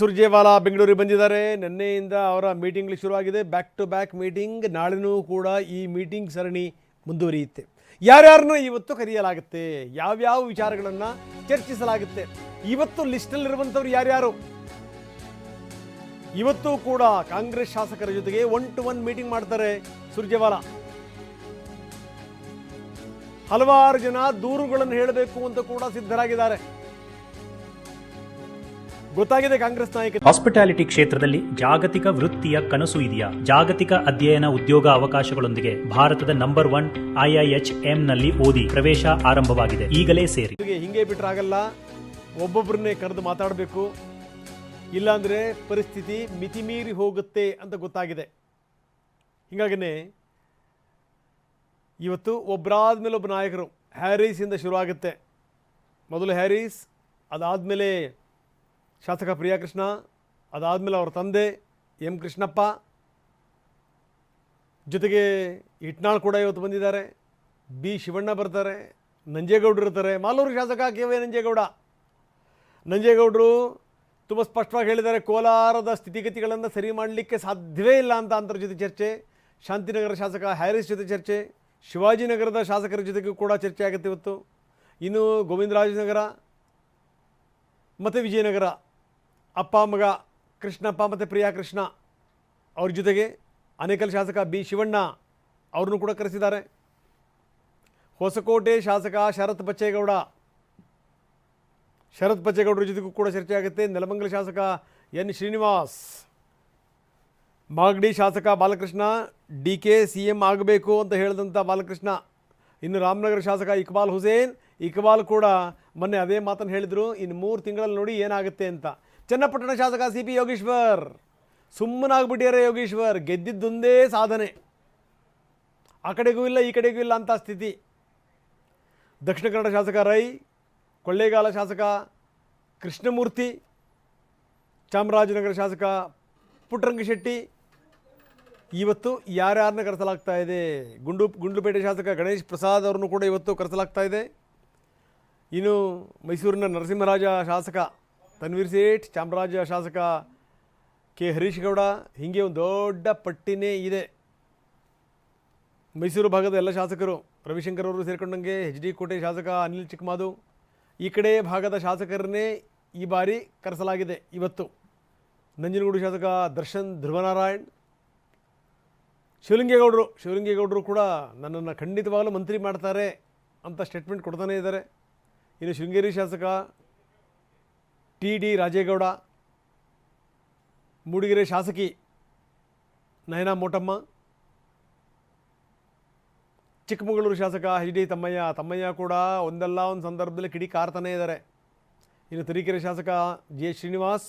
ಸುರ್ಜೇವಾಲಾ ಬೆಂಗಳೂರಿಗೆ ಬಂದಿದ್ದಾರೆ. ನಿನ್ನೆಯಿಂದ ಅವರ ಮೀಟಿಂಗ್ ಶುರುವಾಗಿದೆ. ಬ್ಯಾಕ್ ಟು ಬ್ಯಾಕ್ ಮೀಟಿಂಗ್ ನಾಳೆನೂ ಕೂಡ ಈ ಮೀಟಿಂಗ್ ಸರಣಿ ಮುಂದುವರಿಯುತ್ತೆ. ಯಾರ್ಯಾರನ್ನು ಇವತ್ತು ಕರೆಯಲಾಗುತ್ತೆ? ಯಾವ್ಯಾವ ವಿಚಾರಗಳನ್ನು ಚರ್ಚಿಸಲಾಗುತ್ತೆ? ಇವತ್ತು ಲಿಸ್ಟಲ್ಲಿರುವಂಥವ್ರು ಯಾರ್ಯಾರು? ಇವತ್ತು ಕೂಡ ಕಾಂಗ್ರೆಸ್ ಶಾಸಕರ ಜೊತೆಗೆ ಒನ್ ಟು ಒನ್ ಮೀಟಿಂಗ್ ಮಾಡ್ತಾರೆ ಸುರ್ಜೇವಾಲಾ. ಹಲವಾರು ಜನ ದೂರುಗಳನ್ನು ಹೇಳಬೇಕು ಅಂತ ಕೂಡ ಸಿದ್ಧರಾಗಿದ್ದಾರೆ. ಗೊತ್ತಾಗಿದೆ ಕಾಂಗ್ರೆಸ್ ನಾಯಕ. ಹಾಸ್ಪಿಟಾಲಿಟಿ ಕ್ಷೇತ್ರದಲ್ಲಿ ಜಾಗತಿಕ ವೃತ್ತಿಯ ಕನಸು ಇದೆಯಾ? ಜಾಗತಿಕ ಅಧ್ಯಯನ ಉದ್ಯೋಗ ಅವಕಾಶಗಳೊಂದಿಗೆ ಭಾರತದ ನಂಬರ್ ಒನ್ ಐಐಎಚ್ನಲ್ಲಿ ಓದಿ ಪ್ರವೇಶ ಆರಂಭವಾಗಿದೆ. ಈಗಲೇ ಸೇರಿ. ಹಿಂಗೆ ಹಿಂಗೆ ಆಗಲ್ಲ. ಒಬ್ಬೊಬ್ಬರನ್ನೇ ಕರೆದು ಮಾತಾಡಬೇಕು. ಇಲ್ಲಾಂದರೆ ಪರಿಸ್ಥಿತಿ ಮಿತಿಮೀರಿ ಹೋಗುತ್ತೆ ಅಂತ ಗೊತ್ತಾಗಿದೆ. ಹೀಗಾಗಿನೇ ಇವತ್ತು ಒಬ್ಬರಾದ ಮೇಲೆ ಒಬ್ಬ ನಾಯಕರು ಹ್ಯಾರೀಸಿಂದ ಶುರುವಾಗುತ್ತೆ. ಮೊದಲು ಹ್ಯಾರೀಸ್ ಅದಾದಮೇಲೆ ಶಾಸಕ ಪ್ರಿಯಾಕೃಷ್ಣ, ಅದಾದಮೇಲೆ ಅವರ ತಂದೆ ಎಂ ಕೃಷ್ಣಪ್ಪ. ಜೊತೆಗೆ ಇಟ್ನಾಳ್ ಕೂಡ ಇವತ್ತು ಬಂದಿದ್ದಾರೆ. ಬಿ ಶಿವಣ್ಣ ಬರ್ತಾರೆ, ನಂಜೇಗೌಡರು ಇರ್ತಾರೆ. ಮಾಲೂರು ಶಾಸಕ ಕೆ ವೈ ನಂಜೇಗೌಡ. ನಂಜೇಗೌಡರು ತುಂಬ ಸ್ಪಷ್ಟವಾಗಿ ಹೇಳಿದ್ದಾರೆ, ಕೋಲಾರದ ಸ್ಥಿತಿಗತಿಗಳನ್ನು ಸರಿ ಮಾಡಲಿಕ್ಕೆ ಸಾಧ್ಯವೇ ಇಲ್ಲ ಅಂತ ಅಂತರ ಜೊತೆ ಚರ್ಚೆ, ಶಾಂತಿನಗರ ಶಾಸಕ ಹ್ಯಾರಿಸ್ ಜೊತೆ ಚರ್ಚೆ, ಶಿವಾಜಿನಗರದ ಶಾಸಕರ ಜೊತೆಗೂ ಕೂಡ ಚರ್ಚೆ ಆಗುತ್ತೆ ಇವತ್ತು. ಇನ್ನು ಗೋವಿಂದರಾಜನಗರ, ಮತ್ತು ವಿಜಯನಗರ. ಅಪ್ಪ, ಮಗ ಕೃಷ್ಣಪ್ಪ ಮತ್ತು ಪ್ರಿಯಾ ಕೃಷ್ಣ ಅವ್ರ ಜೊತೆಗೆ ಅನೇಕಲ್ ಶಾಸಕ ಬಿ ಶಿವಣ್ಣ ಅವ್ರನ್ನೂ ಕೂಡ ಕರೆಸಿದ್ದಾರೆ. ಹೊಸಕೋಟೆ ಶಾಸಕ ಶರತ್ ಬಚ್ಚೇಗೌಡ, ಶರತ್ ಬಚ್ಚೇಗೌಡರ ಜೊತೆಗೂ ಕೂಡ ಚರ್ಚೆ ಆಗುತ್ತೆ. ನೆಲಮಂಗಲ ಶಾಸಕ ಎನ್ ಶ್ರೀನಿವಾಸ್, ಮಾಗಡಿ ಶಾಸಕ Balakrishna, D K C M ಆಗಬೇಕು ಅಂತ ಹೇಳಿದಂಥ ಬಾಲಕೃಷ್ಣ, ಇನ್ನು ರಾಮನಗರ ಶಾಸಕ ಇಕ್ಬಾಲ್ ಹುಸೇನ್, ಇಕ್ಬಾಲ್ ಕೂಡ ಮೊನ್ನೆ ಅದೇ ಮಾತನ್ನು ಹೇಳಿದರು. ಇನ್ನು ಮೂರು ತಿಂಗಳಲ್ಲಿ ನೋಡಿ ಏನಾಗುತ್ತೆ ಅಂತ. ಚನ್ನಪಟ್ಟಣ ಶಾಸಕ ಸಿ ಪಿ ಯೋಗೀಶ್ವರ್, ಸುಮ್ಮನಾಗ್ಬಿಟ್ಟಿದ್ದಾರೆ ಯೋಗೀಶ್ವರ್, ಗೆದ್ದಿದ್ದೊಂದೇ ಸಾಧನೆ. ಆ ಕಡೆಗೂ ಇಲ್ಲ, ಈ ಕಡೆಗೂ ಇಲ್ಲ ಅಂತ ಸ್ಥಿತಿ. ದಕ್ಷಿಣ ಕನ್ನಡ ಶಾಸಕ ರೈ, ಕೊಳ್ಳೇಗಾಲ ಶಾಸಕ ಕೃಷ್ಣಮೂರ್ತಿ, ಚಾಮರಾಜನಗರ ಶಾಸಕ ಪುಟ್ಟರಂಗಶೆಟ್ಟಿ. ಇವತ್ತು ಯಾರ್ಯಾರನ್ನ ಕರೆಸಲಾಗ್ತಾ ಇದೆ? ಗುಂಡು, ಗುಂಡ್ಲುಪೇಟೆ ಶಾಸಕ ಗಣೇಶ್ ಪ್ರಸಾದ್ ಅವ್ರನ್ನು ಕೂಡ ಇವತ್ತು ಕರೆಸಲಾಗ್ತಾ ಇದೆ. ಇನ್ನು ಮೈಸೂರಿನ ನರಸಿಂಹರಾಜ ಶಾಸಕ ತನ್ವೀರ್ ಸೇಠ್, ಚಾಮರಾಜ ಶಾಸಕ ಕೆ. ಹರೀಶ್ ಗೌಡ ಹೀಗೆ ಒಂದು ದೊಡ್ಡ ಪಟ್ಟಿನೇ ಇದೆ. ಮೈಸೂರು ಭಾಗದ ಎಲ್ಲ ಶಾಸಕರು, ರವಿಶಂಕರ್ ಅವರು ಸೇರಿಕೊಂಡಂಗೆ, ಎಚ್ ಡಿ ಕೋಟೆ ಶಾಸಕ ಅನಿಲ್ ಚಿಕ್ಕಮಾದು, ಈ ಕಡೆ ಭಾಗದ ಶಾಸಕರನ್ನೇ ಈ ಬಾರಿ ಕರೆಸಲಾಗಿದೆ ಇವತ್ತು. ನಂಜನಗೂಡು ಶಾಸಕ ದರ್ಶನ್ ಧ್ರುವನಾರಾಯಣ್, ಶಿವಲಿಂಗೇಗೌಡರು ಶಿವಲಿಂಗೇಗೌಡರು ಕೂಡ ನನ್ನನ್ನು ಖಂಡಿತವಾಗಲೂ ಮಂತ್ರಿ ಮಾಡ್ತಾರೆ ಅಂತ ಸ್ಟೇಟ್ಮೆಂಟ್ ಕೊಡ್ತಾನೇ ಇದ್ದಾರೆ. ಇನ್ನು ಶೃಂಗೇರಿ ಶಾಸಕ ಟಿ ಡಿ ರಾಜೇಗೌಡ, ಮೂಡಿಗೆರೆ ಶಾಸಕಿ ನಯನಾ ಮೋಟಮ್ಮ, ಚಿಕ್ಕಮಗಳೂರು ಶಾಸಕ ಎಚ್ ಡಿ ತಮ್ಮಯ್ಯ. ತಮ್ಮಯ್ಯ ಕೂಡ ಒಂದಲ್ಲ ಒಂದು ಸಂದರ್ಭದಲ್ಲಿ ಕಿಡಿ ಕಾರ್ತಾನೇ ಇದ್ದಾರೆ ಇನ್ನು ತರೀಕೆರೆ ಶಾಸಕ ಜಿ ಎಸ್ ಶ್ರೀನಿವಾಸ್,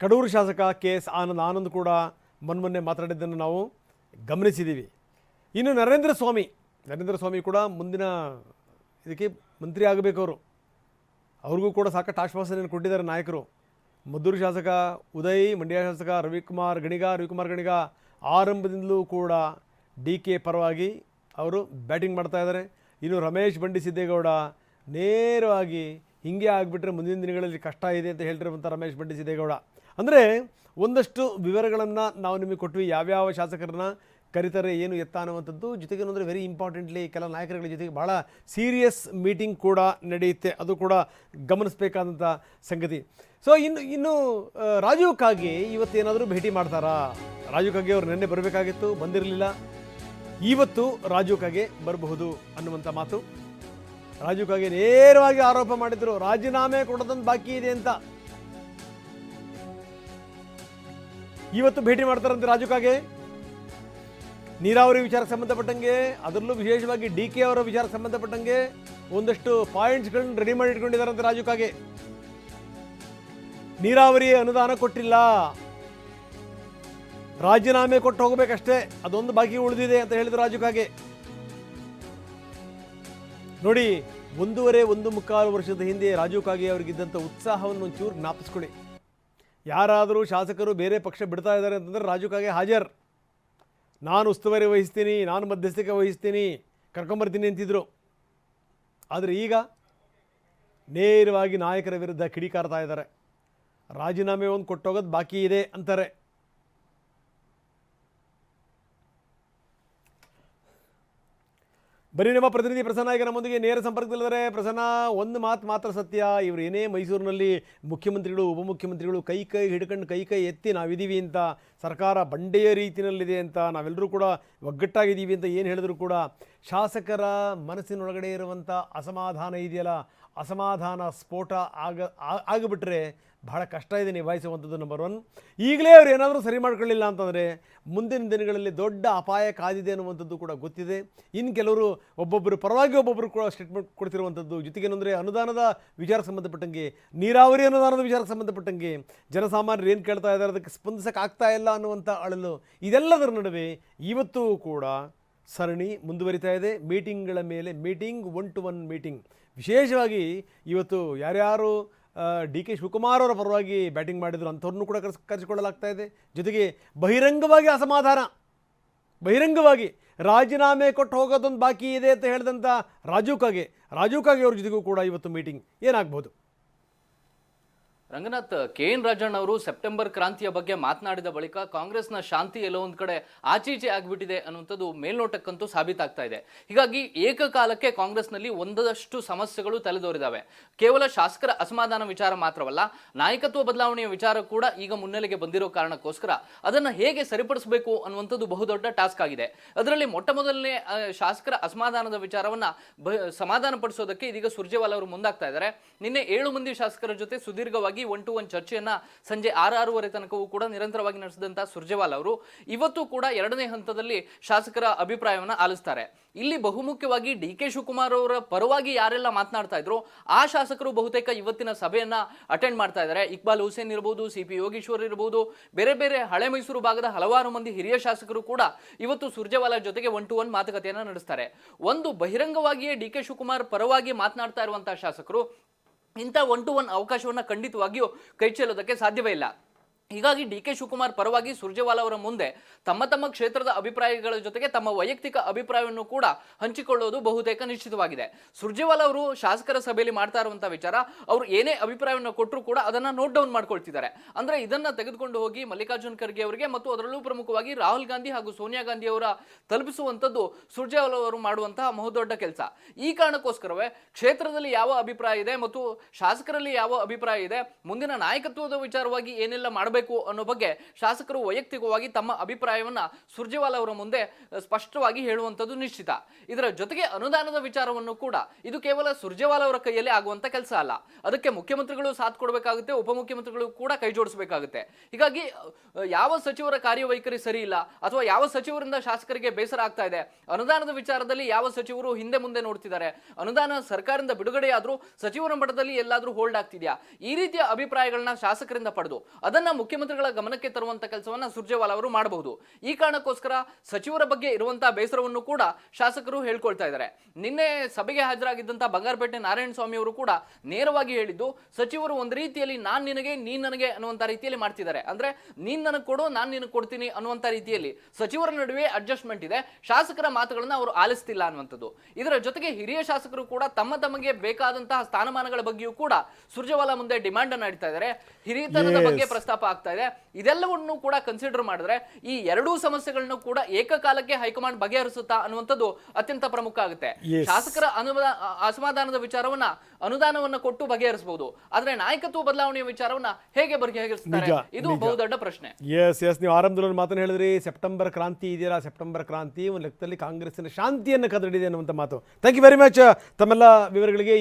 ಕಡೂರು ಶಾಸಕ ಕೆ ಎಸ್ ಆನಂದ್ ಆನಂದ್ ಕೂಡ ಮೊನ್ಮೊನ್ನೆ ಮಾತಾಡಿದ್ದನ್ನು ನಾವು ಗಮನಿಸಿದ್ದೀವಿ ಇನ್ನು ನರೇಂದ್ರ ಸ್ವಾಮಿ ನರೇಂದ್ರ ಸ್ವಾಮಿ ಕೂಡ ಮುಂದಿನ ಇದಕ್ಕೆ ಮಂತ್ರಿ ಆಗಬೇಕು ಅವರು. ಅವ್ರಿಗೂ ಕೂಡ ಸಾಕಷ್ಟು ಆಶ್ವಾಸನೆಯನ್ನು ಕೊಟ್ಟಿದ್ದಾರೆ ನಾಯಕರು. ಮದ್ದೂರು ಶಾಸಕ ಉದಯ್, ಮಂಡ್ಯ ಶಾಸಕ ರವಿಕುಮಾರ್ ಗಣಿಗ ರವಿಕುಮಾರ್ ಗಣಿಗ ಆರಂಭದಿಂದಲೂ ಕೂಡ ಡಿ ಕೆ ಪರವಾಗಿ ಅವರು ಬ್ಯಾಟಿಂಗ್ ಮಾಡ್ತಾ ಇದ್ದಾರೆ. ಇನ್ನು ರಮೇಶ್ ಬಂಡಿ ಸಿದ್ದೇಗೌಡ ನೇರವಾಗಿ ಹಿಂಗೆ ಆಗಿಬಿಟ್ರೆ ಮುಂದಿನ ದಿನಗಳಲ್ಲಿ ಕಷ್ಟ ಇದೆ ಅಂತ ಹೇಳ್ತಿರುವಂಥ ರಮೇಶ್ ಬಂಡಿ ಸಿದ್ದೇಗೌಡ. ಅಂದರೆ ಒಂದಷ್ಟು ವಿವರಗಳನ್ನು ನಾವು ನಿಮಗೆ ಕೊಟ್ವಿ. ಯಾವ್ಯಾವ ಶಾಸಕರನ್ನ ಕರೀತಾರೆ ಏನು ಎತ್ತ ಅನ್ನುವಂಥದ್ದು. ಜೊತೆಗೆ ಅಂದರೆ ವೆರಿ ಇಂಪಾರ್ಟೆಂಟ್ಲಿ ಕೆಲ ನಾಯಕರುಗಳ ಜೊತೆಗೆ ಭಾಳ ಸೀರಿಯಸ್ ಮೀಟಿಂಗ್ ಕೂಡ ನಡೆಯುತ್ತೆ. ಅದು ಕೂಡ ಗಮನಿಸಬೇಕಾದಂಥ ಸಂಗತಿ. ಸೊ ಇನ್ನು ಇನ್ನು ರಾಜೀವ್ ಕಾಗೆ ಇವತ್ತೇನಾದರೂ ಭೇಟಿ ಮಾಡ್ತಾರಾ? ರಾಜೀವ್ ಕಾಗೆ ಅವರು ನಿನ್ನೆ ಬರಬೇಕಾಗಿತ್ತು, ಬಂದಿರಲಿಲ್ಲ. ಇವತ್ತು ರಾಜೀವ್ ಕಾಗೆ ಬರಬಹುದು ಅನ್ನುವಂಥ ಮಾತು. ರಾಜೀವ್ ಕಾಗೆ ನೇರವಾಗಿ ಆರೋಪ ಮಾಡಿದ್ರು, ರಾಜೀನಾಮೆ ಕೊಡೋದಂತ ಬಾಕಿ ಇದೆ ಅಂತ. ಇವತ್ತು ಭೇಟಿ ಮಾಡ್ತಾರಂತೆ ರಾಜು ಕಾಗೆ. ನೀರಾವರಿ ವಿಚಾರಕ್ಕೆ ಸಂಬಂಧಪಟ್ಟಂಗೆ, ಅದರಲ್ಲೂ ವಿಶೇಷವಾಗಿ ಡಿ ಕೆ ಅವರ ವಿಚಾರಕ್ಕೆ ಸಂಬಂಧಪಟ್ಟಂಗೆ ಒಂದಷ್ಟು ಪಾಯಿಂಟ್ಸ್ಗಳನ್ನ ರೆಡಿ ಮಾಡಿ ಇಟ್ಕೊಂಡಿದ್ದಾರಂತೆ ರಾಜು ಕಾಗೆ. ನೀರಾವರಿ ಅನುದಾನ ಕೊಟ್ಟಿಲ್ಲ. ರಾಜೀನಾಮೆ ಕೊಟ್ಟು ಹೋಗಬೇಕಷ್ಟೇ, ಅದೊಂದು ಬಾಕಿ ಉಳಿದಿದೆ ಅಂತ ಹೇಳಿದ್ರು ರಾಜು ಕಾಗೆ. ನೋಡಿ ಒಂದೂವರೆ ಒಂದು ಮುಕ್ಕಾಲು ವರ್ಷದ ಹಿಂದೆ ರಾಜೀವ್ ಕಾಗೆ ಅವರಿಗಿದ್ದಂಥ ಉತ್ಸಾಹವನ್ನು ಒಂಚೂರು ಜ್ಞಾಪಿಸ್ಕೊಳ್ಳಿ. ಯಾರಾದರೂ ಶಾಸಕರು ಬೇರೆ ಪಕ್ಷ ಬಿಡ್ತಾ ಇದ್ದಾರೆ ಅಂತಂದರೆ ರಾಜು ಕಾಗೆ ಹಾಜರ್. ನಾನು ಉಸ್ತುವಾರಿ ವಹಿಸ್ತೀನಿ, ನಾನು ಮಧ್ಯಸ್ಥಿಕೆ ವಹಿಸ್ತೀನಿ ಕರ್ಕೊಂಬರ್ತೀನಿ ಅಂತಿದ್ರು. ಆದರೆ ಈಗ ನೇರವಾಗಿ ನಾಯಕರ ವಿರುದ್ಧ ಕಿಡಿಕಾರ್ತಾ ಇದ್ದಾರೆ. ರಾಜೀನಾಮೆ ಒಂದು ಕೊಟ್ಟೋಗೋದು ಬಾಕಿ ಇದೆ ಅಂತಾರೆ. ಬರೀ ನಮ್ಮ ಪ್ರತಿನಿಧಿ ಪ್ರಸನ್ನ, ಈಗ ನಮ್ಮೊಂದಿಗೆ ನೇರ ಸಂಪರ್ಕದಲ್ಲಿದ್ದಾರೆ. ಪ್ರಸನ್ನ, ಒಂದು ಮಾತು ಮಾತ್ರ ಸತ್ಯ. ಇವರು ಏನೇ ಮೈಸೂರಿನಲ್ಲಿ ಮುಖ್ಯಮಂತ್ರಿಗಳು, ಉಪಮುಖ್ಯಮಂತ್ರಿಗಳು ಕೈ ಕೈ ಹಿಡ್ಕೊಂಡು ಕೈ ಕೈ ಎತ್ತಿ ನಾವಿದ್ದೀವಿ ಅಂತ, ಸರ್ಕಾರ ಬಂಡೆಯ ರೀತಿಯಲ್ಲಿದೆ ಅಂತ, ನಾವೆಲ್ಲರೂ ಕೂಡ ಒಗ್ಗಟ್ಟಾಗಿದ್ದೀವಿ ಅಂತ ಏನು ಹೇಳಿದ್ರು ಕೂಡ, ಶಾಸಕರ ಮನಸ್ಸಿನೊಳಗಡೆ ಇರುವಂಥ ಅಸಮಾಧಾನ ಇದೆಯಲ್ಲ ಅಸಮಾಧಾನ, ಸ್ಫೋಟ ಆಗ ಆಗಿಬಿಟ್ರೆ ಬಹಳ ಕಷ್ಟ ಇದೆ ನಿಭಾಯಿಸುವಂಥದ್ದು ನಂಬರ್ ಒನ್ ಈಗಲೇ ಅವ್ರು ಏನಾದರೂ ಸರಿ ಮಾಡ್ಕೊಳ್ಳಿಲ್ಲ ಅಂತಂದರೆ ಮುಂದಿನ ದಿನಗಳಲ್ಲಿ ದೊಡ್ಡ ಅಪಾಯ ಕಾದಿದೆ ಅನ್ನುವಂಥದ್ದು ಕೂಡ ಗೊತ್ತಿದೆ. ಇನ್ನು ಕೆಲವರು ಒಬ್ಬೊಬ್ಬರು ಪರವಾಗಿ ಒಬ್ಬೊಬ್ಬರು ಕೂಡ ಸ್ಟೇಟ್ಮೆಂಟ್ ಕೊಡ್ತಿರುವಂಥದ್ದು. ಜೊತೆಗೇನೆಂದರೆ ಅನುದಾನದ ವಿಚಾರಕ್ಕೆ ಸಂಬಂಧಪಟ್ಟಂಗೆ, ನೀರಾವರಿ ಅನುದಾನದ ವಿಚಾರಕ್ಕೆ ಸಂಬಂಧಪಟ್ಟಂಗೆ ಜನಸಾಮಾನ್ಯರು ಏನು ಕೇಳ್ತಾ ಇದ್ದಾರೆ, ಅದಕ್ಕೆ ಸ್ಪಂದಿಸಕ್ಕೆ ಆಗ್ತಾ ಇಲ್ಲ ಅನ್ನುವಂಥ ಅಳಲು ಇದೆಲ್ಲದರ ನಡುವೆ ಇವತ್ತು ಕೂಡ ಸರಣಿ ಮುಂದುವರಿತಾ ಇದೆ. ಮೀಟಿಂಗ್ಗಳ ಮೇಲೆ meeting one to one meeting ವಿಶೇಷವಾಗಿ ಇವತ್ತು ಯಾರ್ಯಾರು ಡಿ ಕೆ ಶಿವಕುಮಾರ್ ಅವರ ಪರವಾಗಿ ಬ್ಯಾಟಿಂಗ್ ಮಾಡಿದ್ರು ಅಂಥವ್ರನ್ನೂ ಕೂಡ ಕರೆಸ್, ಕರೆಸಿಕೊಳ್ಳಲಾಗ್ತಾ ಇದೆ. ಜೊತೆಗೆ ಬಹಿರಂಗವಾಗಿ ಅಸಮಾಧಾನ. ಬಹಿರಂಗವಾಗಿ ರಾಜೀನಾಮೆ ಕೊಟ್ಟು ಹೋಗೋದೊಂದು ಬಾಕಿ ಇದೆ ಅಂತ ಹೇಳಿದಂಥ ರಾಜೀವ್ ಕಾಗೆ ರಾಜೀವ್ ಕಾಗೆ ಅವ್ರ ಜೊತೆಗೂ ಕೂಡ ಇವತ್ತು ಮೀಟಿಂಗ್ ಏನಾಗ್ಬೋದು? ರಂಗನಾಥ್, ಕೆ ಎನ್ ರಾಜಣ್ಣ ಅವರು ಸೆಪ್ಟೆಂಬರ್ ಕ್ರಾಂತಿಯ ಬಗ್ಗೆ ಮಾತನಾಡಿದ ಬಳಿಕ ಕಾಂಗ್ರೆಸ್ನ ಶಾಂತಿ ಎಲ್ಲೋ ಒಂದು ಕಡೆ ಆಚೀಚೆ ಆಗಿಬಿಟ್ಟಿದೆ ಅನ್ನುವಂಥದ್ದು ಮೇಲ್ನೋಟಕ್ಕಂತೂ ಸಾಬೀತಾಗ್ತಾ ಇದೆ. ಹೀಗಾಗಿ ಏಕಕಾಲಕ್ಕೆ ಕಾಂಗ್ರೆಸ್ನಲ್ಲಿ ಒಂದಷ್ಟು ಸಮಸ್ಯೆಗಳು ತಲೆದೋರಿದಾವೆ. ಕೇವಲ ಶಾಸಕರ ಅಸಮಾಧಾನ ವಿಚಾರ ಮಾತ್ರವಲ್ಲ, ನಾಯಕತ್ವ ಬದಲಾವಣೆಯ ವಿಚಾರ ಕೂಡ ಈಗ ಮುನ್ನೆಲೆಗೆ ಬಂದಿರೋ ಕಾರಣಕ್ಕೋಸ್ಕರ ಅದನ್ನ ಹೇಗೆ ಸರಿಪಡಿಸಬೇಕು ಅನ್ನುವಂಥದ್ದು ಬಹುದೊಡ್ಡ ಟಾಸ್ಕ್ ಆಗಿದೆ. ಅದರಲ್ಲಿ ಮೊಟ್ಟ ಮೊದಲನೇ ಶಾಸಕರ ಅಸಮಾಧಾನದ ವಿಚಾರವನ್ನ ಬ- ಸಮಾಧಾನ ಪಡಿಸೋದಕ್ಕೆ ಇದೀಗ ಸುರ್ಜೇವಾಲ ಅವರು ಮುಂದಾಗ್ತಾ ಇದ್ದಾರೆ. ನಿನ್ನೆ ಏಳು ಮಂದಿ ಶಾಸಕರ ಜೊತೆ ಸುದೀರ್ಘವಾಗಿ ಒನ್ ಟು ಒನ್ ಚರ್ಚೆಯನ್ನ ಸಂಜೆ ಆರು ಆರೂವರೆ ತನಕವೂ ಕೂಡ ನಿರಂತರವಾಗಿ ನಡೆಸಿದಂತ ಸುರ್ಜೇವಾಲ್ ಅವರು ಇವತ್ತು ಕೂಡ ಎರಡನೇ ಹಂತದಲ್ಲಿ ಶಾಸಕರ ಅಭಿಪ್ರಾಯವನ್ನ ಆಲಿಸ್ತಾರೆ. ಇಲ್ಲಿ ಬಹುಮುಖ್ಯವಾಗಿ ಡಿ ಕೆ ಶಿವಕುಮಾರ್ ಅವರ ಪರವಾಗಿ ಯಾರೆಲ್ಲ ಮಾತನಾಡ್ತಾ ಇದ್ರು ಆ ಶಾಸಕರು ಬಹುತೇಕ ಇವತ್ತಿನ ಸಭೆಯನ್ನ ಅಟೆಂಡ್ ಮಾಡ್ತಾ ಇದ್ದಾರೆ. ಇಕ್ಬಾಲ್ ಹುಸೇನ್ ಇರಬಹುದು ಸಿ ಪಿ ಯೋಗೀಶ್ವರ್ ಇರಬಹುದು ಬೇರೆ ಬೇರೆ ಹಳೆ ಮೈಸೂರು ಭಾಗದ ಹಲವಾರು ಮಂದಿ ಹಿರಿಯ ಶಾಸಕರು ಕೂಡ ಇವತ್ತು ಸುರ್ಜೇವಾಲ ಜೊತೆಗೆ ಒನ್ ಟು ಒನ್ ಮಾತುಕತೆಯನ್ನ ನಡೆಸ್ತಾರೆ. ಒಂದು ಬಹಿರಂಗವಾಗಿಯೇ ಡಿ ಕೆ ಶಿವಕುಮಾರ್ ಪರವಾಗಿ ಮಾತನಾಡ್ತಾ ಇರುವಂತಹ ಶಾಸಕರು ಇಂಥ ಒನ್ ಟು ಒನ್ ಅವಕಾಶವನ್ನು ಖಂಡಿತವಾಗಿಯೂ ಕೈ ಚೆಲ್ಲೋದಕ್ಕೆ ಸಾಧ್ಯವೇ ಇಲ್ಲ. ಹೀಗಾಗಿ ಡಿ ಕೆ ಶಿವಕುಮಾರ್ ಪರವಾಗಿ ಸುರ್ಜೇವಾಲ ಅವರ ಮುಂದೆ ತಮ್ಮ ತಮ್ಮ ಕ್ಷೇತ್ರದ ಅಭಿಪ್ರಾಯಗಳ ಜೊತೆಗೆ ತಮ್ಮ ವೈಯಕ್ತಿಕ ಅಭಿಪ್ರಾಯವನ್ನು ಕೂಡ ಹಂಚಿಕೊಳ್ಳೋದು ಬಹುತೇಕ ನಿಶ್ಚಿತವಾಗಿದೆ. ಸುರ್ಜೇವಾಲ ಅವರು ಶಾಸಕರ ಸಭೆಯಲ್ಲಿ ಮಾಡ್ತಾ ಇರುವಂತಹ ವಿಚಾರ, ಅವರು ಏನೇ ಅಭಿಪ್ರಾಯವನ್ನು ಕೊಟ್ಟರು ಕೂಡ ಅದನ್ನ ನೋಟ್ ಡೌನ್ ಮಾಡ್ಕೊಳ್ತಿದ್ದಾರೆ. ಅಂದ್ರೆ ಇದನ್ನ ತೆಗೆದುಕೊಂಡು ಹೋಗಿ ಮಲ್ಲಿಕಾರ್ಜುನ್ ಖರ್ಗೆ ಅವರಿಗೆ ಮತ್ತು ಅದರಲ್ಲೂ ಪ್ರಮುಖವಾಗಿ ರಾಹುಲ್ ಗಾಂಧಿ ಹಾಗೂ ಸೋನಿಯಾ ಗಾಂಧಿ ಅವರ ತಲುಪಿಸುವಂತದ್ದು ಸುರ್ಜೇವಾಲ ಅವರು ಮಾಡುವಂತಹ ಬಹುದೊಡ್ಡ ಕೆಲಸ. ಈ ಕಾರಣಕ್ಕೋಸ್ಕರವೇ ಕ್ಷೇತ್ರದಲ್ಲಿ ಯಾವ ಅಭಿಪ್ರಾಯ ಇದೆ ಮತ್ತು ಶಾಸಕರಲ್ಲಿ ಯಾವ ಅಭಿಪ್ರಾಯ ಇದೆ, ಮುಂದಿನ ನಾಯಕತ್ವದ ವಿಚಾರವಾಗಿ ಏನೆಲ್ಲ ಮಾಡಬೇಕು ಅನ್ನೋ ಬಗ್ಗೆ ಶಾಸಕರು ವೈಯಕ್ತಿಕವಾಗಿ ತಮ್ಮ ಅಭಿಪ್ರಾಯವನ್ನ ಸುರ್ಜೇವಾಲ ಅವರ ಮುಂದೆ ಸ್ಪಷ್ಟವಾಗಿ ಹೇಳುವಂತದ್ದು ನಿಶ್ಚಿತ. ಇದರ ಜೊತೆಗೆ ಅನುದಾನದ ವಿಚಾರವನ್ನು ಕೂಡ ಇದು ಕೇವಲ ಸುರ್ಜೇವಾಲ ಅವರ ಕೈಯಲ್ಲಿ ಆಗುವಂತ ಕೆಲಸ ಅಲ್ಲ. ಅದಕ್ಕೆ ಮುಖ್ಯಮಂತ್ರಿಗಳು ಸಾಥ್ ಕೊಡಬೇಕಾಗುತ್ತೆ, ಉಪಮುಖ್ಯಮಂತ್ರಿಗಳು ಕೂಡ ಕೈ ಜೋಡಿಸಬೇಕಾಗುತ್ತೆ. ಹೀಗಾಗಿ ಯಾವ ಸಚಿವರ ಕಾರ್ಯವೈಖರಿ ಸರಿ ಇಲ್ಲ ಅಥವಾ ಯಾವ ಸಚಿವರಿಂದ ಶಾಸಕರಿಗೆ ಬೇಸರ ಆಗ್ತಾ ಇದೆ, ಅನುದಾನದ ವಿಚಾರದಲ್ಲಿ ಯಾವ ಸಚಿವರು ಹಿಂದೆ ಮುಂದೆ ನೋಡ್ತಿದ್ದಾರೆ, ಅನುದಾನ ಸರ್ಕಾರದಿಂದ ಬಿಡುಗಡೆಯಾದರೂ ಸಚಿವರ ಮಟ್ಟದಲ್ಲಿ ಎಲ್ಲಾದ್ರೂ ಹೋಲ್ಡ್ ಆಗ್ತಿದೆಯಾ, ಈ ರೀತಿಯ ಅಭಿಪ್ರಾಯಗಳನ್ನ ಶಾಸಕರಿಂದ ಪಡೆದು, ಅದನ್ನ ಮುಖ್ಯಮಂತ್ರಿಗಳ ಗಮನಕ್ಕೆ ತರುವಂತ ಕೆಲಸವನ್ನ ಸುರ್ಜೇವಾಲ ಅವರು ಮಾಡಬಹುದು. ಈ ಕಾರಣಕ್ಕೋಸ್ಕರ ಸಚಿವರ ಬಗ್ಗೆ ಇರುವಂತಹ ಬೇಸರವನ್ನು ಕೂಡ ಶಾಸಕರು ಹೇಳ್ಕೊಳ್ತಾ ಇದ್ದಾರೆ. ನಿನ್ನೆ ಸಭೆಗೆ ಹಾಜರಾಗಿದ್ದಂತ ಬಂಗಾರಪೇಟೆ ನಾರಾಯಣ ಸ್ವಾಮಿ ಅವರು ಕೂಡ ನೇರವಾಗಿ ಹೇಳಿದ್ದು ಸಚಿವರು ಒಂದು ರೀತಿಯಲ್ಲಿ ನಾನ್ ನಿನಗೆ ನೀನ್ ನನಗೆ ಅನ್ನುವಂತ ರೀತಿಯಲ್ಲಿ ಮಾಡ್ತಿದ್ದಾರೆ. ಅಂದ್ರೆ ನೀನ್ ನನಗೆ ಕೊಡು ನಾನ್ ನಿನಗೆ ಕೊಡ್ತೀನಿ ಅನ್ನುವಂತ ರೀತಿಯಲ್ಲಿ ಸಚಿವರ ನಡುವೆ ಅಡ್ಜಸ್ಟ್ಮೆಂಟ್ ಇದೆ. ಶಾಸಕರ ಮಾತುಗಳನ್ನ ಅವರು ಆಲಿಸ್ತಿಲ್ಲ ಅನ್ನುವಂಥದ್ದು. ಇದರ ಜೊತೆಗೆ ಹಿರಿಯ ಶಾಸಕರು ಕೂಡ ತಮ್ಮ ತಮಗೆ ಬೇಕಾದಂತಹ ಸ್ಥಾನಮಾನಗಳ ಬಗ್ಗೆಯೂ ಕೂಡ ಸುರ್ಜೇವಾಲಾ ಮುಂದೆ ಡಿಮಾಂಡ್ ಅನ್ನ ಇಡ್ತಾ ಇದ್ದಾರೆ. ಹಿರಿಯತನದ ಬಗ್ಗೆ ಪ್ರಸ್ತಾಪ ಪ್ರಸ್ತಾಪ ಆಗ್ತಾ ಇದೆ. ಇದೆಲ್ಲವನ್ನು ಕೂಡ ಕನ್ಸಿಡರ್ ಮಾಡಿದ್ರೆ ಈ ಎರಡೂ ಸಮಸ್ಯೆಗಳನ್ನು ಕೂಡ ಏಕಕಾಲಕ್ಕೆ ಹೈಕಮಾಂಡ್ ಬಗೆಹರಿಸುತ್ತಾ ಅನ್ನುವಂಥದ್ದು ಅತ್ಯಂತ ಪ್ರಮುಖ ಆಗುತ್ತೆ. ಶಾಸಕರ ಅನುದಾನ ಅಸಮಾಧಾನದ ವಿಚಾರವನ್ನ ಅನುದಾನವನ್ನ ಕೊಟ್ಟು ಬಗೆಹರಿಸಬಹುದು ಆದ್ರೆ ನಾಯಕತ್ವ ಬದಲಾವಣೆಯ ವಿಚಾರವನ್ನ ಹೇಗೆ ಬಗೆಹರಿಸ್ತಾರೆ? ಇದು. ಬಹುದೊಡ್ಡ ಪ್ರಶ್ನೆ. ಎಸ್ ಎಸ್ ನೀವು ಆರಂಭದಲ್ಲಿ ಮಾತನ ಮಾತನ್ನು ಹೇಳಿದ್ರಿ ಸೆಪ್ಟೆಂಬರ್ ಕ್ರಾಂತಿ ಇದೆಯಲ್ಲ ಸೆಪ್ಟೆಂಬರ್ ಕ್ರಾಂತಿ ಒಂದು ಲೆಕ್ಕದಲ್ಲಿ ಕಾಂಗ್ರೆಸ್ನ ಶಾಂತಿಯನ್ನು ಕದಡಿದೆ ಅನ್ನುವಂಥ ಮಾತು. ಥ್ಯಾಂಕ್ ಯು ವೆರಿ ಮಚ್ ತಮ್ಮೆಲ್ಲ ವಿವರಗಳಿಗೆ